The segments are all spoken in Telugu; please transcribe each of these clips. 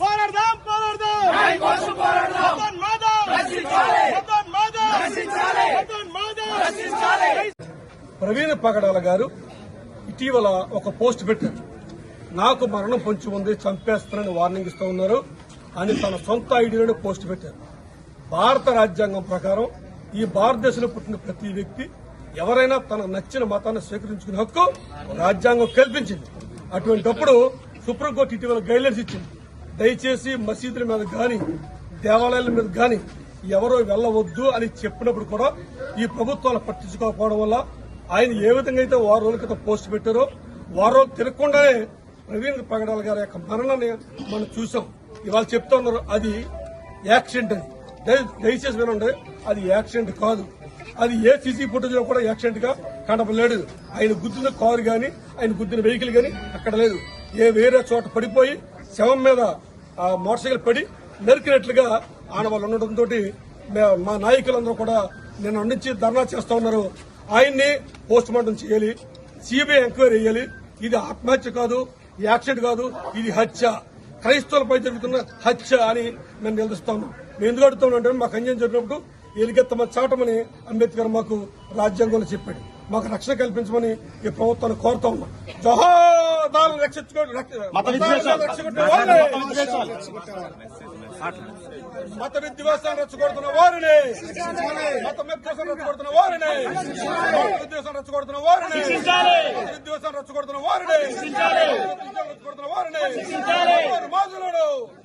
పోరాడదాం పోరాడదాం మదన్ మాధవ్ మదన్ మాధవ్ మదన్ మాధవ్ ప్రవీణ్ పగడాల గారు ఇటీవల ఒక పోస్ట్ పెట్టారు. నాకు మరణం పొంచి ఉంది చంపేస్తానని వార్నింగ్ ఇస్తూ ఉన్నారు అని తన సొంత ఐడియాలో పోస్ట్ పెట్టారు. భారత రాజ్యాంగం ప్రకారం ఈ భారతదేశంలో పుట్టిన ప్రతి వ్యక్తి ఎవరైనా తన నచ్చిన మతాన్ని స్వీకరించుకునే హక్కు రాజ్యాంగం కల్పించింది. అటువంటప్పుడు సుప్రీంకోర్టు ఇటీవల గైడ్లైన్స్ ఇచ్చింది. దయచేసి మసీదుల మీద కానీ దేవాలయాల మీద కానీ ఎవరో వెళ్ళవద్దు అని చెప్పినప్పుడు కూడా ఈ ప్రభుత్వాలు పట్టించుకోకపోవడం వల్ల ఆయన ఏ విధంగా అయితే వారం రోజుల క్రితం పోస్ట్ పెట్టారో వారం రోజులు తిరగకుండానే ప్రవీణ్ పగడాల గారి యొక్క మరణాన్ని మనం చూసాం. ఇవాళ చెప్తా ఉన్నారు అది యాక్సిడెంట్ అది. దయచేసి వినండి అది యాక్సిడెంట్ కాదు. అది ఏ సీసీ ఫుటేజ్లో కూడా యాక్సిడెంట్గా కనపడలేదు. ఆయన గుద్దిన కారు గాని ఆయన గుద్దిన వెహికల్ గాని అక్కడ లేదు. ఏ వేరే చోట పడిపోయి శవం మీద మోటార్ సైకిల్ పడి నరికినట్లుగా ఆడవాళ్ళు ఉండటంతో మా నాయకులందరూ కూడా నిన్న నుంచి ధర్నా చేస్తా ఉన్నారు. ఆయన్ని పోస్ట్ మార్టం చేయాలి సిబిఐ ఎంక్వైరీ చేయాలి. ఇది ఆత్మహత్య కాదు యాక్సిడెంట్ కాదు ఇది హత్య. క్రైస్తవులపై జరుగుతున్న హత్య అని మేము నిలదీస్తాము మేము ఎందుకు అడుగుతామంటే మాకు అన్యాయం జరిగినప్పుడు ఎలుగెత్తమ చాటమని అంబేద్కర్ మాకు రాజ్యాంగంలో చెప్పాడు. మాకు రక్షణ కల్పించమని ఈ ప్రభుత్వాన్ని కోరుతా ఉన్నాం. జోహాదాలను రక్షించుకోండి మత విద్వేషాన్ని రెచ్చగొడుతున్న వారిని. మత విద్వేషాన్ని రెచ్చగొడుతున్న వారిని. మత విద్వేషాన్ని రెచ్చగొడుతున్న వారిని. మత విద్వేషాన్ని రెచ్చగొడుతున్న వారిని. మత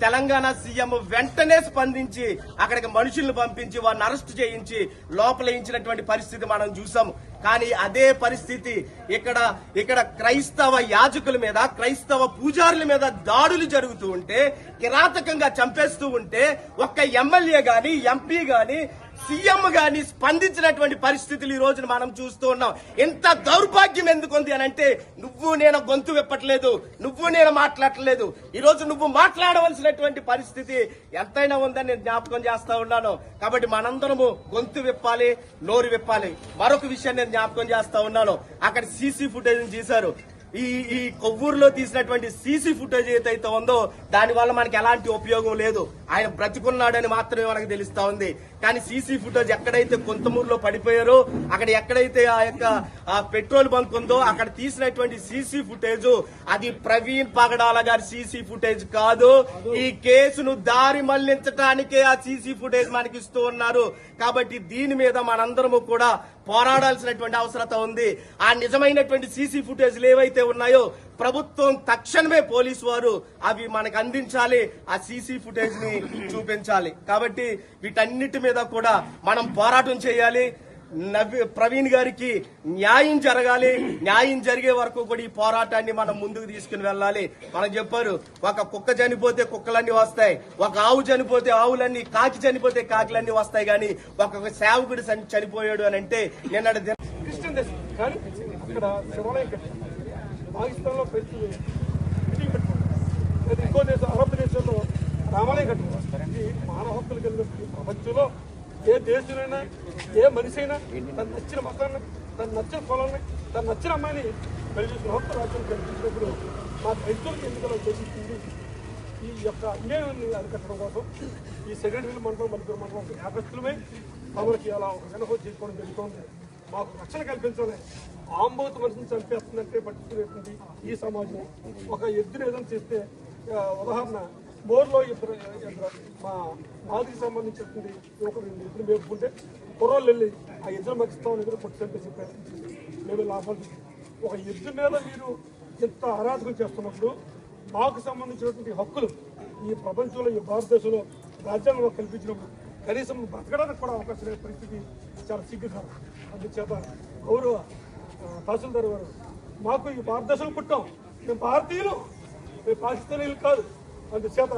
తెలంగాణ సీఎం వెంటనే స్పందించి అక్కడికి మనుషులను పంపించి వారిని అరెస్ట్ చేయించి లోపలేయించినటువంటి పరిస్థితి మనం చూసాము కానీ అదే పరిస్థితి ఇక్కడ ఇక్కడ క్రైస్తవ యాజకుల మీద క్రైస్తవ పూజారుల మీద దాడులు జరుగుతూ ఉంటే కిరాతకంగా చంపేస్తూ ఉంటే ఒక్క ఎమ్మెల్యే గాని ఎంపీ గాని సీఎం గాని స్పందించినటువంటి పరిస్థితులు ఈ రోజున మనం చూస్తూ ఉన్నాం. ఎంత దౌర్భాగ్యం ఎందుకు ఉంది అని అంటే నువ్వు నేను గొంతు విప్పట్లేదు నువ్వు నేను మాట్లాడట్లేదు. ఈ రోజు నువ్వు మాట్లాడవలసినటువంటి పరిస్థితి ఎంతైనా ఉందని నేను జ్ఞాపకం చేస్తా ఉన్నాను. కాబట్టి మనందరము గొంతు విప్పాలి నోరు విప్పాలి. మరొక విషయం నేను జ్ఞాపకం చేస్తా ఉన్నాను. అక్కడ సీసీ ఫుటేజ్ తీశారు ఈ ఈ కొవ్వూరులో తీసినటువంటి సీసీ ఫుటేజ్ ఏదైతే ఉందో దాని వల్ల మనకి ఎలాంటి ఉపయోగం లేదు. ఆయన బ్రతికున్నాడని మాత్రమే మనకు తెలుస్తా ఉంది. కానీ సీసీ ఫుటేజ్ ఎక్కడైతే కొంతమూరులో పడిపోయారో అక్కడ ఎక్కడైతే ఆ యొక్క పెట్రోల్ బంక్ ఉందో అక్కడ తీసినటువంటి సీసీ ఫుటేజ్ అది ప్రవీణ్ పగడాల గారి సీసీ ఫుటేజ్ కాదు. ఈ కేసును దారి మళ్ళించడానికే ఆ సీసీ ఫుటేజ్ మనకి ఇస్తూ ఉన్నారు. కాబట్టి దీని మీద మనందరము కూడా పోరాడాల్సినటువంటి అవసరత ఉంది. ఆ నిజమైనటువంటి సీసీ ఫుటేజ్లు ఏవైతే ఉన్నాయో ప్రభుత్వం తక్షణమే పోలీసు వారు అవి మనకు అందించాలి. ఆ సీసీ ఫుటేజ్ని చూపించాలి. కాబట్టి వీటన్నిటి మీద కూడా మనం పోరాటం చేయాలి. నవ్వి ప్రవీణ్ గారికి న్యాయం జరగాలి. న్యాయం జరిగే వరకు కూడా ఈ పోరాటాన్ని మనం ముందుకు తీసుకుని వెళ్ళాలి. మనం చెప్పారు ఒక కుక్క చనిపోతే కుక్కలన్నీ వస్తాయి ఒక ఆవు చనిపోతే ఆవులన్నీ కాకి చనిపోతే కాకిలన్నీ వస్తాయి కానీ ఒక సేవకుడు చని- చనిపోయాడు అని అంటే నిన్నటి క్రిస్టియన్ కానీ శివాలయం పాకిస్తాన్లో ఇంకో దేశం అరబ్ దేశంలో రామాలయం కట్టారు ఇది మానవ హక్కులు కలిగిన ప్రపంచంలో ఏ దేశమైనా ఏ మనిషి అయినా తను నచ్చిన మతాన్ని తను నచ్చిన కులాన్ని తను నచ్చిన అమ్మాయిని పెళ్ళి చేసిన హక్కు రాజ్యం కల్పించినప్పుడు మా రైతులకు ఎందుకు చేసింది ఈ యొక్క అన్యాయాన్ని అరికట్టడం కోసం ఈ సెకండరీ మండలం మలుపురు మండలం వ్యాపస్తులమే మమ్మల్ని అలా ఒక వినహో చేసుకోవడం జరుగుతోంది. మాకు రక్షణ కల్పించాలి. ఆంబోతు మనిషిని చంపేస్తుందంటే పట్టించుకునేటువంటి ఈ సమాజం ఒక ఎద్దును ఏదైనా చేస్తే ఉదాహరణ బోర్లో ఇద్దరు మా మాదికి సంబంధించినటువంటి యువకులు ఎద్దులు మేపుకుంటే కుర్రోళ్ళు వెళ్ళి ఆ ఎద్దులు మర్చిస్తామని ఎదురు కొట్టి చంపేసి మేము లాభాలు ఒక ఎద్దు మీద మీరు ఇంత అరాధకం చేస్తున్నప్పుడు మాకు సంబంధించినటువంటి హక్కులు ఈ ప్రపంచంలో ఈ భారతదేశంలో రాజ్యాంగంలో కల్పించినప్పుడు కనీసం బ్రతకడానికి కూడా అవకాశం లేని పరిస్థితి చాలా సిగ్గుకరం అందుచేత గౌరవ తహసీల్దార్ గారు మాకు ఈ భారతదేశంలో పుట్టాం. మేము భారతీయులు. మేము పాకిస్తానీలు కాదు. అందుచేత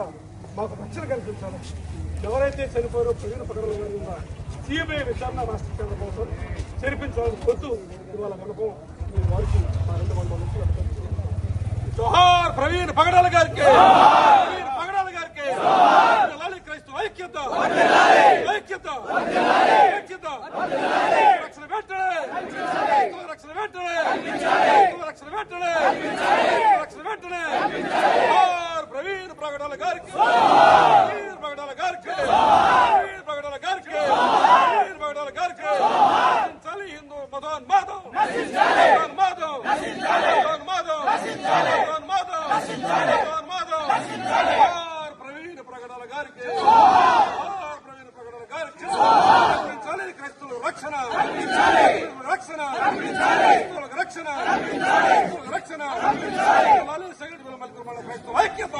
మాకు రక్షణ కల్పించాలి ఎవరైతే చనిపోయారో ప్రజల పట్టడం కలిగిన సిబిఐ విచారణ రాష్ట్ర కేంద్రం కోసం చేర్పించాలని కొడుతూ ఇవాళ మనకు మీ వారికి మా రెండు వందల నుంచి ప్రవీణ్ పగడాల గారికి పగడాల గారికి క్రైస్తవ ఐక్యత ఐక్యత ఐక్యత. రక్షణ వెంటనే రక్షణ వెంటనే రక్షణ వెంటనే ప్రవీణ ప్రకటన గారికి ప్రవీణ ప్రకటన గారికి రక్షించాలి క్రైస్తుల రక్షణ. రక్షణ. రక్షణ. రక్షణ. రక్షణ సెకండ్ క్రైస్తవ ఐక్యత.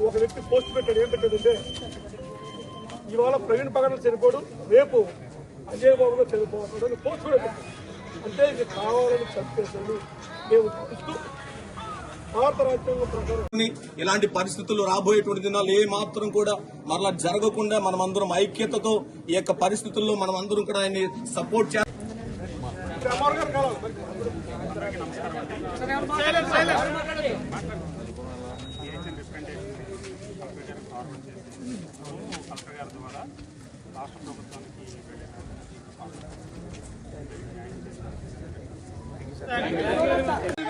ఒక వ్యక్తి పోస్ట్ పెట్టాడు ఏం పెట్టాడంటే ఇవాళ ప్రవీణ్ పగడ చనిపోడు రేపు అజయ్ బాబు గారు చనిపోతున్నాడు అని పోస్ట్ కూడా పెట్టాడు. అంటే ఇది కావాలని చంపేశాడు మేము చూస్తూ ఇలాంటి పరిస్థితులు రాబోయేటువంటి దినాలు ఏ మాత్రం కూడా మరలా జరగకుండా మనం అందరం ఐక్యతతో ఈ యొక్క పరిస్థితుల్లో మనం అందరం కూడా ఆయన్ని సపోర్ట్ చేయాలి. అమర్ గారు కావాలి వెంటనే